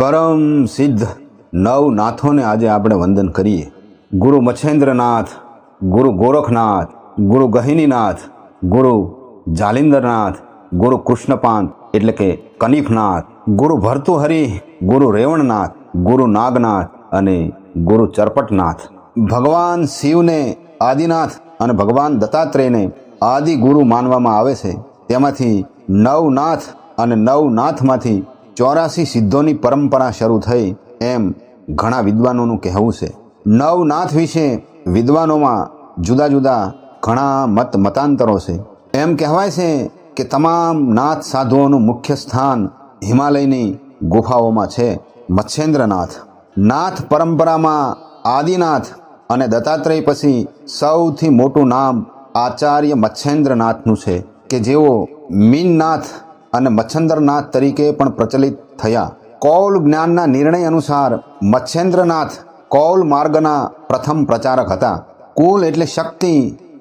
પરમ સિદ્ધ નવનાથોને આજે આપણે વંદન કરીએ. ગુરુ મચ્છેન્દ્રનાથ ગુરુ ગોરખનાથ, ગુરુ ગહિનીનાથ, ગુરુ જાલિંદરનાથ ગુરુ કૃષ્ણપાંત એટલે કે કનિકનાથ ગુરુ ભર્તુહરિ, ગુરુ રેવણનાથ, ગુરુ નાગનાથ અને ગુરુ ચરપટનાથ. ભગવાન શિવને આદિનાથ અને ભગવાન દત્તાત્રેયને આદિ ગુરુ માનવામાં આવે છે. તેમાંથી નવનાથ અને નવનાથમાંથી ચોરાસી સિદ્ધોની પરંપરા શરૂ થઈ એમ ઘણા વિદ્વાનોનું કહેવું છે. નવનાથ વિશે વિદ્વાનોમાં જુદા જુદા ઘણા મત મતાંતરો છે. એમ કહેવાય છે કે તમામ નાથ સાધુઓનું મુખ્ય સ્થાન હિમાલયની ગુફાઓમાં છે મચ્છેન્દ્રનાથ નાથ પરંપરામાં આદિનાથ અને દત્તાત્રેય પછી સૌથી મોટું નામ આચાર્ય મચ્છેન્દ્રનાથનું છે કે જેઓ મીનનાથ અને મચ્છંદરનાથ તરીકે પણ પ્રચલિત થયા. કૌલ જ્ઞાનના નિર્ણય અનુસાર મચ્છેન્દ્રનાથ કૌલ માર્ગના પ્રથમ પ્રચારક હતા. કુલ એટલે શક્તિ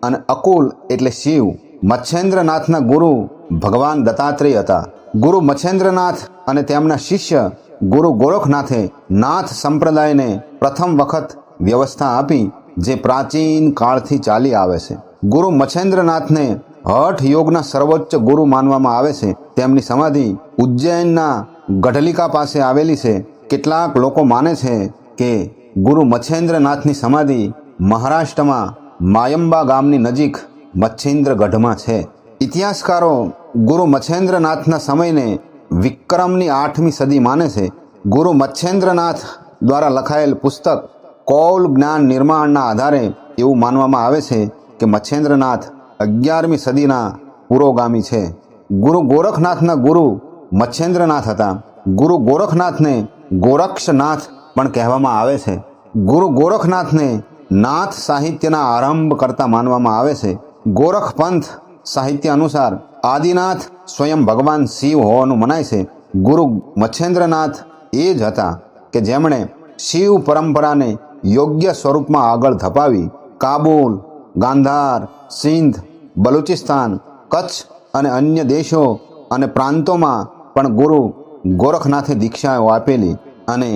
અને અકુલ એટલે શિવ. મચ્છેન્દ્રનાથના ગુરુ ભગવાન દત્તાત્રેય હતા. ગુરુ મચ્છેન્દ્રનાથ અને તેમના શિષ્ય ગુરુ ગોરખનાથે નાથ સંપ્રદાયને પ્રથમ વખત વ્યવસ્થા આપી, જે પ્રાચીન કાળથી ચાલી આવે છે. ગુરુ મચ્છેન્દ્રનાથને હઠ યોગના સર્વોચ્ચ ગુરુ માનવામાં આવે છે. તેમની સમાધિ ઉજ્જૈનના ગઢલિકા પાસે આવેલી છે. કેટલાક લોકો માને છે કે ગુરુ મચ્છેન્દ્રનાથની સમાધિ મહારાષ્ટ્રમાં માયંબા ગામની નજીક મચ્છેન્દ્રગઢમાં છે. ઇતિહાસકારો ગુરુ મચ્છેન્દ્રનાથના સમયને વિક્રમની આઠમી સદી માને છે. ગુરુ મચ્છેન્દ્રનાથ દ્વારા લખાયેલ પુસ્તક કૌલ જ્ઞાન નિર્માણના આધારે એવું માનવામાં આવે છે કે મચ્છેન્દ્રનાથ અગિયારમી સદીના પુરોગામી છે. ગુરુ ગોરખનાથના ગુરુ મચ્છેન્દ્રનાથ હતા. ગુરુ ગોરખનાથને ગોરક્ષનાથ પણ કહેવામાં આવે છે. ગુરુ ગોરખનાથને નાથ સાહિત્યના આરંભ કરતા માનવામાં આવે છે. ગોરખ પંથ સાહિત્ય અનુસાર આદિનાથ સ્વયં ભગવાન શિવ હોવાનું મનાય છે. ગુરુ મચ્છેન્દ્રનાથ એ જ હતા કે જેમણે શિવ પરંપરાને યોગ્ય સ્વરૂપમાં આગળ ધપાવી. કાબુલ, ગાંધાર, સિંધ બલુચિસ્તાન, કચ્છ અને અન્ય દેશો અને પ્રાંતોમાં પણ ગુરુ ગોરખનાથે દીક્ષાઓ આપેલી અને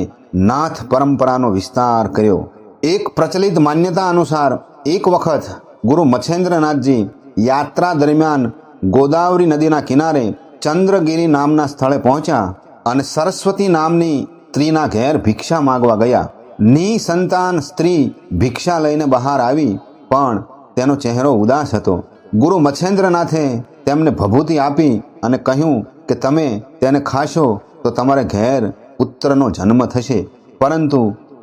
નાથ પરંપરાનો વિસ્તાર કર્યો. એક પ્રચલિત માન્યતા અનુસાર એક વખત ગુરુ મચ્છેન્દ્રનાથજી યાત્રા દરમિયાન ગોદાવરી નદીના કિનારે ચંદ્રગીરી નામના સ્થળે પહોંચ્યા અને સરસ્વતી નામની સ્ત્રીના ઘેર ભિક્ષા માગવા ગયા. નિસંતાન સ્ત્રી ભિક્ષા લઈને બહાર આવી, પણ તેનો ચહેરો ઉદાસ હતો. ગુરુ મચ્છેન્દ્રનાથે તેમને ભભૂતિ આપી અને કહ્યું કે તમે તેને ખાશો તો તમારે ઘેર પુત્રનો જન્મ થશે. પરંતુ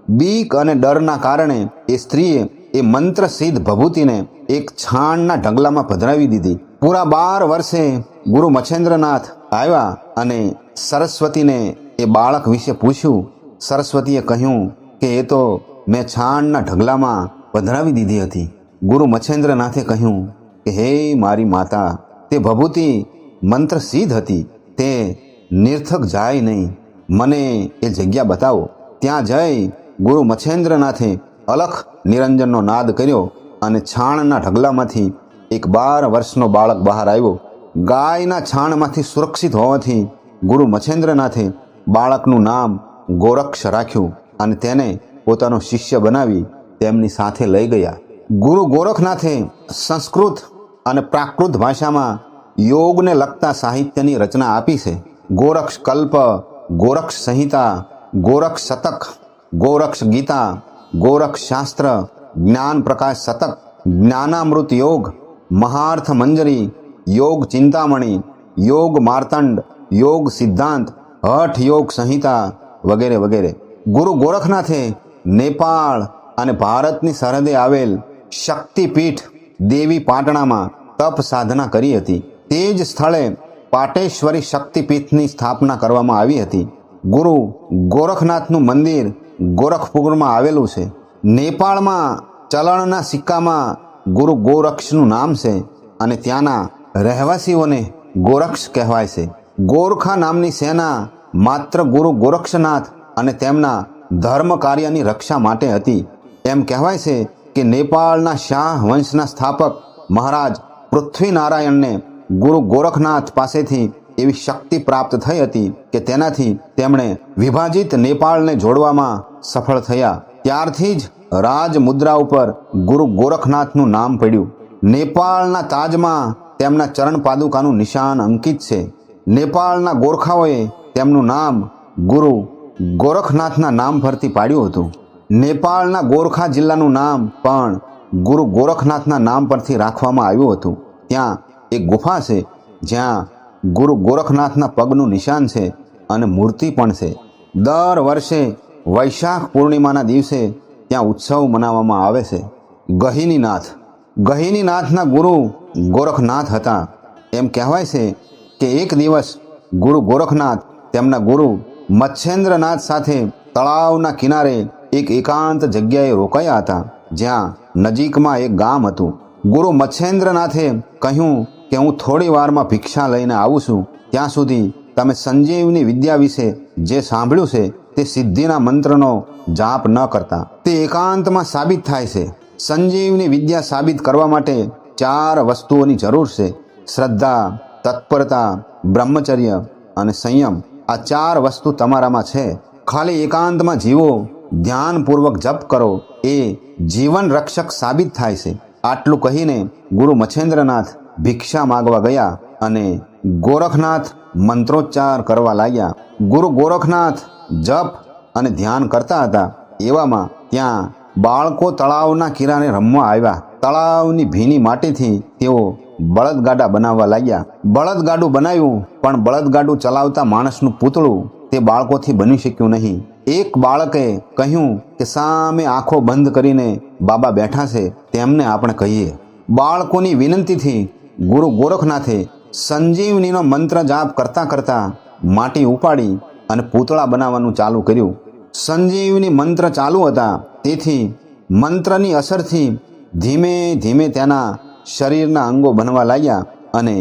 બીક અને ડરના કારણે એ સ્ત્રીએ એ મંત્ર સિદ્ધ ભભૂતિને એક છાણના ઢગલામાં પધરાવી દીધી. પૂરા બાર વર્ષે ગુરુ મચ્છેન્દ્રનાથ આવ્યા અને સરસ્વતીને એ બાળક વિશે પૂછ્યું. સરસ્વતીએ કહ્યું કે એ તો મેં છાણના ઢગલામાં પધરાવી દીધી હતી. ગુરુ મચ્છેન્દ્રનાથે કહ્યું કે હે મારી માતા, તે ભભૂતિ મંત્ર સિદ્ધ હતી, તે નિર્થક જાય નહીં. મને એ જગ્યા બતાવો. ત્યાં જઈ ગુરુ મચ્છેન્દ્રનાથે અલખ નિરંજનનો નાદ કર્યો અને છાણના ઢગલામાંથી એક બાર વર્ષનો બાળક બહાર આવ્યો. ગાયના છાણમાંથી સુરક્ષિત હોવાથી ગુરુ મચ્છેન્દ્રનાથે બાળકનું નામ ગોરક્ષ રાખ્યું અને તેને પોતાનો શિષ્ય બનાવી તેમની સાથે લઈ ગયા. ગુરુ ગોરખનાથે સંસ્કૃત અને પ્રાકૃત ભાષામાં યોગને લગતા સાહિત્યની રચના આપી છે. ગોરક્ષ કલ્પ, ગોરક્ષ સંહિતા, ગોરક્ષ શતક, ગોરક્ષ ગીતા, ગોરક્ષ શાસ્ત્ર, જ્ઞાન પ્રકાશ શતક, જ્ઞાનામૃત યોગ, મહાર્થ મંજરી, યોગ ચિંતામણી, યોગ માર્તંડ, યોગ સિદ્ધાંત, હઠ યોગ સંહિતા વગેરે વગેરે. ગુરુ ગોરખનાથે નેપાળ અને ભારતની સરહદે આવેલ શક્તિપીઠ દેવી પાટણામાં તપ સાધના કરી હતી. તે જ સ્થળે પાટેશ્વરી શક્તિપીઠની સ્થાપના કરવામાં આવી હતી. ગુરુ ગોરખનાથનું મંદિર ગોરખપુરમાં આવેલું છે. નેપાળમાં ચલણના સિક્કામાં ગુરુ ગોરક્ષનું નામ છે અને ત્યાંના રહેવાસીઓને ગોરક્ષ કહેવાય છે. ગોરખા નામની સેના માત્ર ગુરુ ગોરક્ષનાથ અને તેમના ધર્મ કાર્યની રક્ષા માટે હતી. એમ કહેવાય છે કે નેપાળના શાહ વંશના સ્થાપક મહારાજ પૃથ્વીનારાયણને ગુરુ ગોરખનાથ પાસેથી એવી શક્તિ પ્રાપ્ત થઈ હતી કે તેનાથી તેમણે વિભાજિત નેપાળને જોડવામાં સફળ થયા. ત્યારથી જ રાજ મુદ્રા ઉપર ગુરુ ગોરખનાથનું નામ પડ્યું. નેપાળના તાજમાં તેમના ચરણ પાદુકાનું નિશાન અંકિત છે. નેપાળના ગોરખાઓએ તેમનું નામ ગુરુ ગોરખનાથના નામ પરથી પાડ્યું હતું. નેપાળના ગોરખા જિલ્લાનું નામ પણ ગુરુ ગોરખનાથના નામ પરથી રાખવામાં આવ્યું હતું. ત્યાં એક ગુફા છે, જ્યાં ગુરુ ગોરખનાથના પગનું નિશાન છે અને મૂર્તિ પણ છે. દર વર્ષે વૈશાખ પૂર્ણિમાના દિવસે ત્યાં ઉત્સવ મનાવવામાં આવે છે. ગહિનીનાથ. ગહિનીનાથના ગુરુ ગોરખનાથ હતા. એમ કહેવાય છે કે એક દિવસ ગુરુ ગોરખનાથ તેમના ગુરુ મચ્છેન્દ્રનાથ સાથે તળાવના કિનારે એક એકાંત જગ્યાએ રોકાયા હતા, જ્યાં નજીકમાં એક ગામ હતું. ગુરુ મચ્છેન્દ્રનાથે કહ્યું કે, હું થોડી વારમાં ભિક્ષા લઈને આવું છું. ત્યાં સુધી તમે સંજીવની વિદ્યા વિશે જે સાંભળ્યું છે, તે સિદ્ધિના મંત્રનો જાપ ન કરતા. તે એકાંતમાં સાબિત થાય છે. સંજીવની વિદ્યા સાબિત કરવા માટે ચાર વસ્તુઓની જરૂર છે. શ્રદ્ધા, તત્પરતા, બ્રહ્મચર્ય અને સંયમ. આ ચાર વસ્તુ તમારામાં છે. ખાલી એકાંતમાં જીવો ધ્યાનપૂર્વક જપ કરો, એ જીવન રક્ષક સાબિત થાય છે. આટલું કહીને ગુરુ મચ્છેન્દ્રનાથ ભિક્ષા માગવા ગયા અને ગોરખનાથ મંત્રોચ્ચાર કરવા લાગ્યા. ગુરુ ગોરખનાથ જપ અને ધ્યાન કરતા હતા. એવામાં ત્યાં બાળકો તળાવના કિનારે રમવા આવ્યા. તળાવની ભીની માટીથી તેઓ બળદગાડા બનાવવા લાગ્યા. બળદગાડું બનાવ્યું, પણ બળદગાડું ચલાવતા માણસનું પૂતળું તે બાળકોથી બની શક્યું નહીં. એક બાળકે કહ્યું કે, સામે આંખો બંધ કરીને બાબા બેઠા છે, તેમને આપણે કહીએ. બાળકોની વિનંતીથી ગુરુ ગોરખનાથે સંજીવનીનો મંત્ર જાપ કરતાં કરતાં માટી ઉપાડી અને પૂતળા બનાવવાનું ચાલુ કર્યું. સંજીવની મંત્ર ચાલુ હતા, તેથી મંત્રની અસરથી ધીમે ધીમે તેના શરીરના અંગો બનવા લાગ્યા અને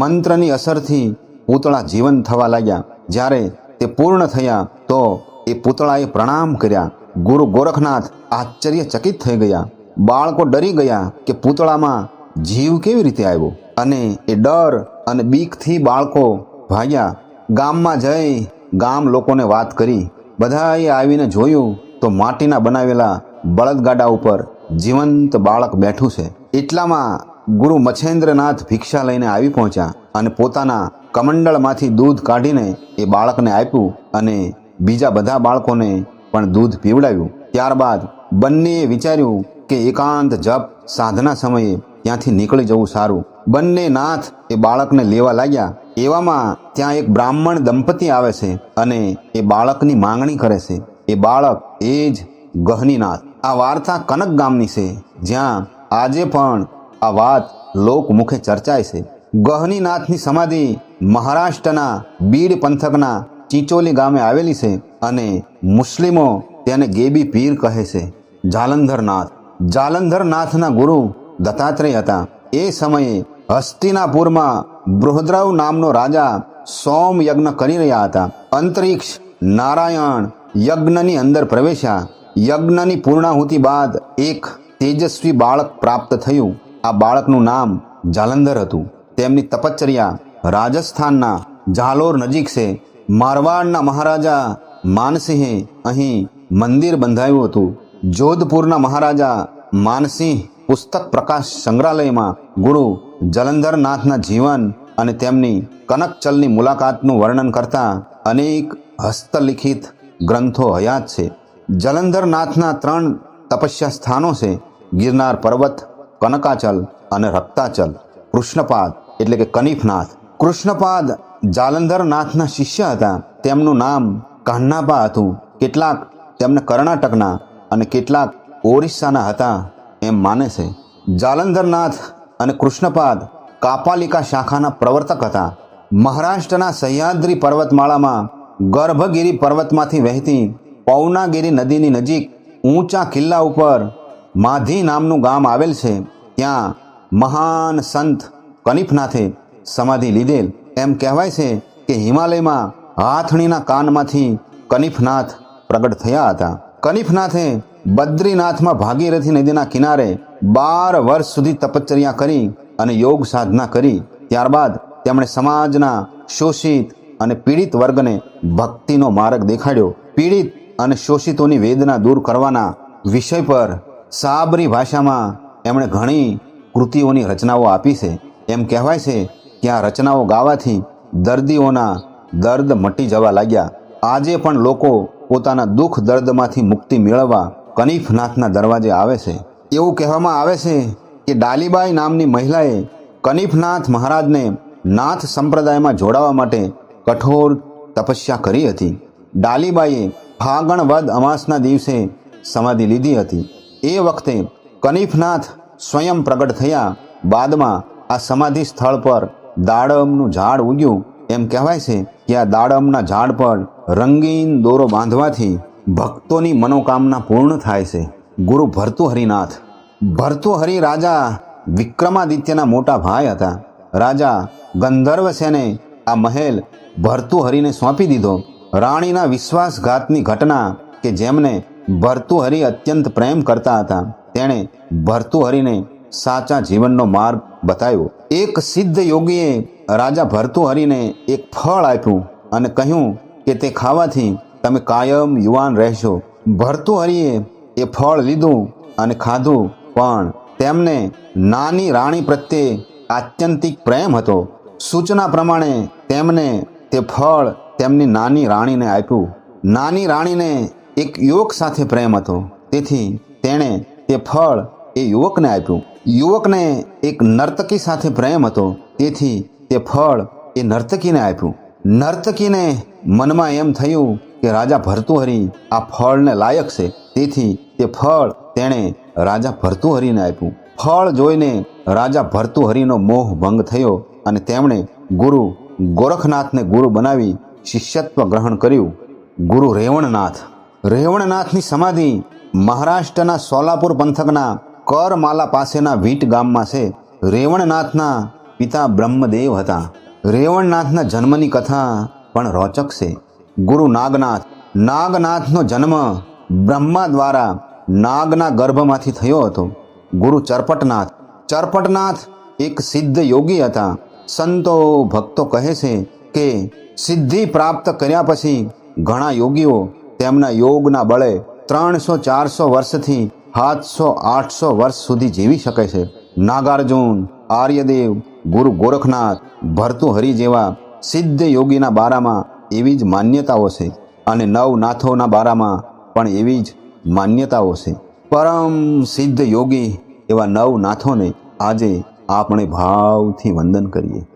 મંત્રની અસરથી પૂતળા જીવન થવા લાગ્યા. જ્યારે તે પૂર્ણ થયા, તો એ પૂતળાએ પ્રણામ કર્યા. ગુરુ ગોરખનાથ આશ્ચર્યચકિત થઈ ગયા. બાળકો ડરી ગયા કે પૂતળામાં જીવ કેવી રીતે આવ્યો? અને એ ડર અને બીકથી બાળકો ભાગ્યા. ગામમાં જઈ ગામ લોકોને વાત કરી. બધાએ આવીને જોયું તો માટીના બનાવેલા બળદગાડા ઉપર જીવંત બાળક બેઠું છે. એટલામાં ગુરુ મચ્છેન્દ્રનાથ ભિક્ષા લઈને આવી પહોંચ્યા અને પોતાના કમંડળમાંથી દૂધ કાઢીને એ બાળકને આપ્યું અને બીજા બધા બાળકોને પણ દૂધ પીવડાવ્યું. ત્યારબાદ બંનેએ વિચાર્યું કે એકાંત જપ સાધના સમયે ત્યાંથી નીકળી જવું સારું. બંને નાથ એ બાળકને લેવા લાગ્યા. એવામાં ત્યાં એક બ્રાહ્મણ દંપતી આવે છે અને એ બાળકની માંગણી કરે છે. એ બાળક એ જ ગહનીનાથ. આ વાર્તા કનક ગામની છે, જ્યાં આજે પણ આ વાત લોકમુખે ચર્ચાય છે. ગહનીનાથની સમાધિ મહારાષ્ટ્રના બીડ પંથકના ચીચોલી ગામે આવેલી છે અને મુસ્લિમો તેને ગેબી પીર કહે છે. જાલંધરનાથ. જાલંધરનાથના ગુરુ દત્તાત્રેય હતા. એ સમયે હસ્તિનાપુરમાં બૃહદ્રવ નામનો રાજા સોમ યજ્ઞ કરી રહ્યા હતા. અંતરિક્ષ નારાયણ યજ્ઞની અંદર પ્રવેશ્યા. યજ્ઞની પૂર્ણાહુતિ બાદ એક તેજસ્વી બાળક પ્રાપ્ત થયું. આ બાળકનું નામ જાલંધર હતું. તેમની તપશ્ચર્યા રાજસ્થાનના જાલોર નજીક છે. મારવાડના મહારાજા માનસિંહે અહીં મંદિર બંધાયું હતું. જોધપુરના મહારાજા માનસિંહ પુસ્તક પ્રકાશ સંગ્રહાલયમાં ગુરુ જલંધરનાથના જીવન અને તેમની કનકચલની મુલાકાતનું વર્ણન કરતા અનેક હસ્તલિખિત ગ્રંથો હયાત છે. જલંધરનાથના ત્રણ તપસ્યા સ્થાનો છે. ગિરનાર પર્વત, કનકાચલ અને રક્તાચલ. કૃષ્ણપાદ એટલે કે કનિફનાથ. કૃષ્ણપાદ જાલંધરનાથના શિષ્ય હતા. તેમનું નામ કાન્નાપા હતું. કેટલાક તેમને કર્ણાટકના અને કેટલાક ઓરિસ્સાના હતા એમ માને છે. જાલંધરનાથ અને કૃષ્ણપાદ કાપાલિકા શાખાના પ્રવર્તક હતા. મહારાષ્ટ્રના સહ્યાદ્રી પર્વતમાળામાં ગર્ભગીરી પર્વતમાંથી વહેતી પૌનાગીરી નદીની નજીક ઊંચા કિલ્લા ઉપર માધી નામનું ગામ આવેલ છે. ત્યાં મહાન સંત કનિફનાથે સમાધિ લીધેલ. એમ કહેવાય છે કે હિમાલયમાં હાથણીના કાનમાંથી કનિફનાથ પ્રગટ થયા હતા. કનિફનાથે બદ્રીનાથમાં ભાગીરથી નદીના કિનારે બાર વર્ષ સુધી તપશ્ચર્યા કરી અને યોગ સાધના કરી. ત્યારબાદ તેમણે સમાજના શોષિત અને પીડિત વર્ગને ભક્તિનો માર્ગ દેખાડ્યો. પીડિત અને શોષિતોની વેદના દૂર કરવાના વિષય પર સાબરી ભાષામાં એમણે ઘણી કૃતિઓની રચનાઓ આપી છે. એમ કહેવાય છે આ રચનાઓ ગાવાથી દર્દીઓના દર્દ મટી જવા લાગ્યા. આજે પણ લોકો પોતાના દુઃખ દર્દમાંથી મુક્તિ મેળવવા કનીફનાથના દરવાજે આવે છે. એવું કહેવામાં આવે છે કે ડાલીબાઈ નામની મહિલાએ કનીફનાથ મહારાજને નાથ સંપ્રદાયમાં જોડાવા માટે કઠોર તપસ્યા કરી હતી. ડાલીબાઈએ ફાગણ વદ અમાસના દિવસે સમાધિ લીધી હતી. એ વખતે કનીફનાથ સ્વયં પ્રગટ થયા બાદમાં આ સમાધિ સ્થળ પર દાડમનું ઝાડ ઉગ્યું. એમ કહેવાય છે કે આ દાડમના ઝાડ પર રંગીન દોરો બાંધવાથી ભક્તોની મનોકામના પૂર્ણ થાય છે. ગુરુ ભર્તુહરિનાથ ભર્તુહરિ રાજા વિક્રમાદિત્યના મોટા ભાઈ હતા. રાજા ગંધર્વસેને આ મહેલ ભર્તુહરિને સોંપી દીધો. રાણીના વિશ્વાસઘાતની ઘટના કે જેમને ભર્તુહરિ અત્યંત પ્રેમ કરતા હતા, તેણે ભર્તુહરિને સાચા જીવનનો માર્ગ બતાવ્યો. એક સિદ્ધ યોગીએ રાજા ભર્તુહરિને એક ફળ આપ્યું અને કહ્યું કે તે ખાવાથી તમે કાયમ યુવાન રહેશો. ભર્તુહરિએ એ ફળ લીધું અને ખાધું, પણ તેમને નાની રાણી પ્રત્યે આત્યંતિક પ્રેમ હતો. સૂચના પ્રમાણે તેમને તે ફળ તેમની નાની રાણીને આપ્યું. નાની રાણીને એક યોગ સાથે પ્રેમ હતો. તેથી તેણે તે ફળ એ યુવકને આપ્યું. યુવકને એક નર્તકી સાથે પ્રેમ હતો. તેથી તે ફળ એ નર્તકીને આપ્યું. નર્તકીને મનમાં એમ થયું કે રાજા ભરતુહરિ આ ફળને લાયક છે. તેથી તે ફળ તેણે રાજા ભર્તુહરીને આપ્યું. ફળ જોઈને રાજા ભરતુહરિનો મોહ ભંગ થયો અને તેમણે ગુરુ ગોરખનાથને ગુરુ બનાવી શિષ્યત્વ ગ્રહણ કર્યું. ગુરુ રેવણનાથ. રેવણનાથની સમાધિ મહારાષ્ટ્રના સોલાપુર પંથકના કરમાલા પાસેના વીટ ગામમાં છે. રેવણનાથના પિતા બ્રહ્મદેવ હતા. રેવણનાથના જન્મની કથા પણ રોચક છે. ગુરુ નાગનાથ, નાગનાથનો જન્મ બ્રહ્મા દ્વારા નાગના ગર્ભમાંથી થયો હતો. ગુરુ ચરપટનાથ ચરપટનાથ એક સિદ્ધ યોગી હતા. સંતો, ભક્તો કહે છે કે સિદ્ધિ પ્રાપ્ત કર્યા પછી ઘણા યોગીઓ તેમના યોગના બળે ત્રણસો ચારસો વર્ષથી સાતસો આઠસો વર્ષ સુધી જીવી શકે છે. નાગાર્જુન, આર્યદેવ, ગુરુ ગોરખનાથ ભરતુહરિ જેવા સિદ્ધ યોગીના બારામાં એવી જ માન્યતાઓ છે અને નવનાથોના બારામાં પણ એવી જ માન્યતાઓ છે. પરમ સિદ્ધ યોગી એવા નવનાથોને આજે આપણે ભાવથી વંદન કરીએ.